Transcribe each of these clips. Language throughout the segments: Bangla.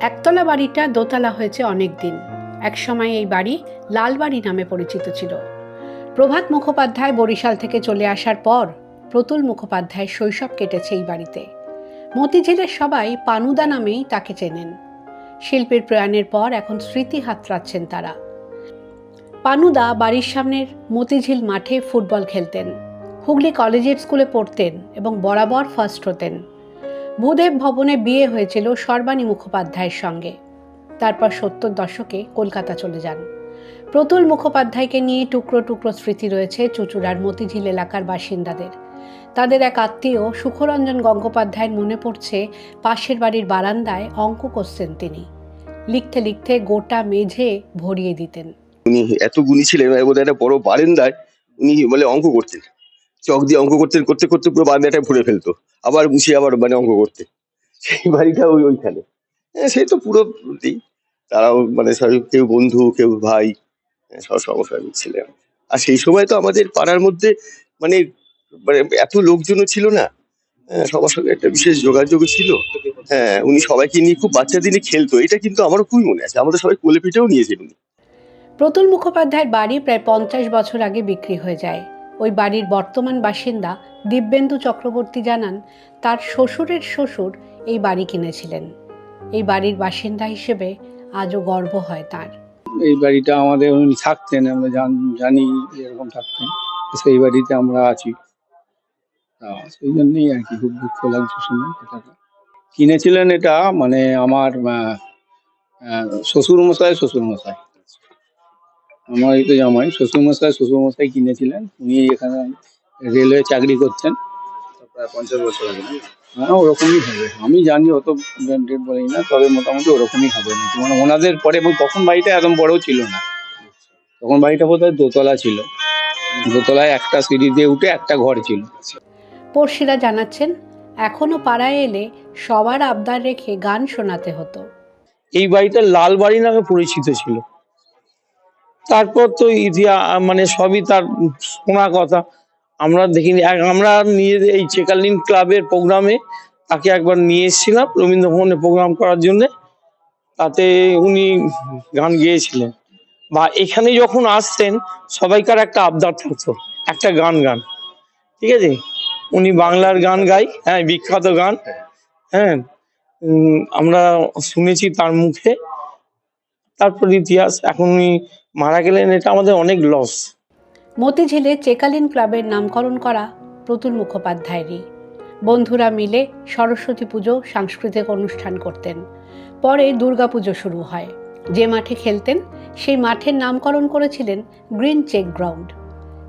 একতলা বাড়িটা দোতলা হয়েছে অনেক দিন। একসময় এই বাড়ি লালবাড়ি নামে পরিচিত ছিল। প্রভাত মুখোপাধ্যায় বরিশাল থেকে চলে আসার পর প্রতুল মুখোপাধ্যায় শৈশব কেটেছে এই বাড়িতে। মতিঝিলের সবাই পানুদা নামেই তাকে চেনেন। শিল্পীর প্রয়াণের পর এখন স্মৃতি হাতড়াচ্ছেন তারা। পানুদা বাড়ির সামনের মতিঝিল মাঠে ফুটবল খেলতেন। হুগলি কলেজিয়েট স্কুলে পড়তেন এবং বরাবর ফার্স্ট হতেন। ভূদেব ভবনে বিয়ে হয়েছিল সর্বাণী মুখোপাধ্যায়ের সঙ্গে। তারপর সত্তর দশকে কলকাতা চলে যান। প্রতুল মুখোপাধ্যায়কে নিয়ে টুকরো টুকরো স্মৃতি রয়েছে চুচুড়ার মতিঝিল এলাকার বাসিন্দাদের। তাদের এক আত্মীয় সুখরঞ্জন গঙ্গোপাধ্যায়ের মনে পড়ছে পাশের বাড়ির বারান্দায় অঙ্ক করছেন তিনি। লিখতে লিখতে গোটা মেঝে ভরিয়ে দিতেন। উনি এত গুণী ছিলেন বোধহয় একটা বড় বারান্দায় উনি বলে অঙ্ক করতেন। চক দিয়ে অঙ্ক করতে করতে করতে পুরো বারান্দাটা ভরে ফেলতো। আবার মুছিয়ে আবার মানে অঙ্ক করতে। সেই বাড়িটা ওই ওইখানে। হ্যাঁ, সেই তো পুরো তারাও মানে কেউ বন্ধু কেউ ভাই সব সমস্যায় ছিলেন আর সেই সময় তো আমাদের পাড়ার মধ্যে মানে মানে এত লোকজনও ছিল না। সবার সঙ্গে একটা বিশেষ যোগাযোগ ছিল। হ্যাঁ উনি সবাইকে নিয়ে খুব বাচ্চা দিনে খেলতো। এটা কিন্তু আমারও খুবই মনে আছে। আমাদের সবাই কোলে পিঠেও নিয়েছেন উনি। প্রতুল মুখোপাধ্যায়ের বাড়ি প্রায় পঞ্চাশ বছর আগে বিক্রি হয়ে যায়। ওই বাড়ির বর্তমান বাসিন্দা দিব্যেন্দু চক্রবর্তী জানান, তার শ্বশুরের শ্বশুর এই বাড়ি কিনেছিলেন। এই বাড়ির বাসিন্দা হিসেবে আজও গর্ব হয় তার। এই বাড়িটা আমাদের উনি থাকতেন, আমরা জান- এরকম থাকতেন, সেই বাড়িতে আমরা আছি। সেই জন্যই আর কি খুব দুঃখ লাগছে শুনে কথাটা। কিনেছিলেন এটা মানে আমার শ্বশুর মশাই শ্বশুর মশাই আমার এই তো জামাই শ্বশুর মশাই শ্বশুর মশাই কিনেছিলেন। উনি এখানে রেলওয়ে চাকরি করতেন প্রায় পঞ্চাশ বছর আগে না? হ্যাঁ ওরকমই হবে। আমি জানি অত ডেট বলি না তবে মোটামুটি ওরকমই হবে। না মানে ওনাদের পরে এবং তখন বাড়িটা একদম বড় ছিল না। তখন বাড়িটা বোধহয় দোতলা ছিল। দোতলায় একটা সিঁড়ি দিয়ে উঠে একটা ঘর ছিল। পড়শিরা জানাচ্ছেন এখনও পাড়ায় এলে সবার আবদার রেখে গান শোনাতে হতো। এই বাড়িটা লাল বাড়ি নামে পরিচিত ছিল। তারপর তো ইতিহাস মানে সবই তার শোনা কথা। আমরা দেখিনি আমরা নিয়ে এই চেকালিন ক্লাবের প্রোগ্রামে তাকে একবার নিয়ে এসেছিলাম রবীন্দ্র ভবনে প্রোগ্রাম করার জন্য। তাতে উনি গান গেয়েছিলেন। বা এখানে যখন আসতেন, সবাইকার একটা আবদার থাকতো, একটা গান গান। ঠিক আছে? উনি বাংলার গান গাই হ্যাঁ বিখ্যাত গান। হ্যাঁ আমরা শুনেছি তার মুখে। তারপর ইতিহাস। এখন উনি মারা গেলেন এটা আমাদের অনেক লস মতিঝিলে চেকালিন ক্লাবের নামকরণ করা প্রতুল মুখোপাধ্যায়েরই। বন্ধুরা মিলে সরস্বতী পুজো সাংস্কৃতিক অনুষ্ঠান করতেন। পরে দুর্গাপুজো শুরু হয়। যে মাঠে খেলতেন সেই মাঠের নামকরণ করেছিলেন গ্রিন চেক গ্রাউন্ড।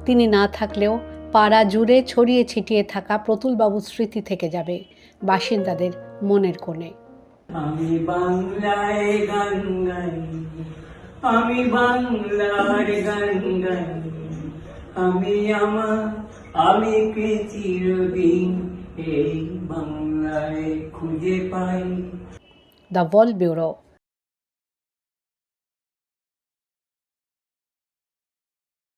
তিনি না থাকলেও পাড়া জুড়ে ছড়িয়ে ছিটিয়ে থাকা প্রতুলবাবুর স্মৃতি থেকে যাবে বাসিন্দাদের মনের কোণে। আমি বাংলায় গান গাই। আমি বাংলার গান গাই। আমি আমার, আমি কে চিরদিন এই বাংলায় খুঁজে পাই। The world bureau